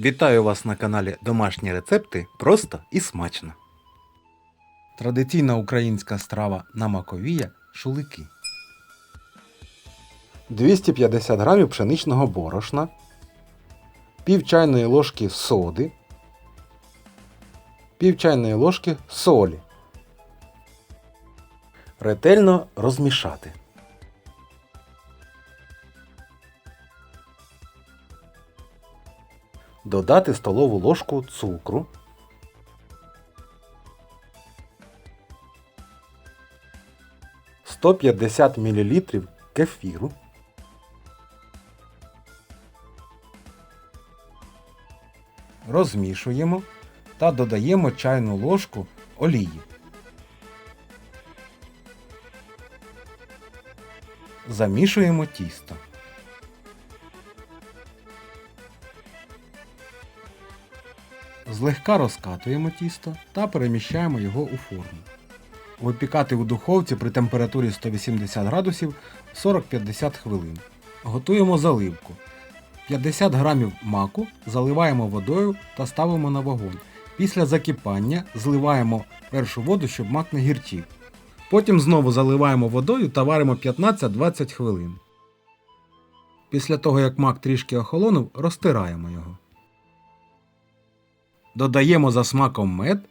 Вітаю вас на каналі Домашні рецепти просто і смачно. Традиційна українська страва на маковія шулики. 250 грамів пшеничного борошна, пів чайної ложки соди, пів чайної ложки солі. Ретельно розмішати. Додати столову ложку цукру. Сто п'ятдесят мілілітрів кефіру. Розмішуємо та додаємо чайну ложку олії. Замішуємо тісто. Злегка розкатуємо тісто та переміщаємо його у форму. Випікати у духовці при температурі 180 градусів 40-50 хвилин. Готуємо заливку. 50 грамів маку заливаємо водою та ставимо на вогонь. Після закипання зливаємо першу воду, щоб мак не гірчив. Потім знову заливаємо водою та варимо 15-20 хвилин. Після того, як мак трішки охолонув, розтираємо його. Додаємо за смаком мед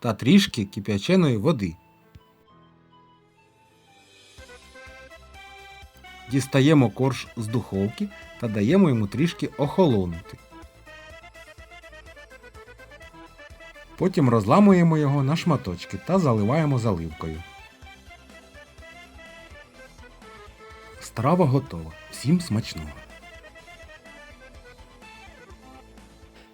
та трішки кип'яченої води. Дістаємо корж з духовки та даємо йому трішки охолонути. Потім розламуємо його на шматочки та заливаємо заливкою. Страва готова. Всім смачного!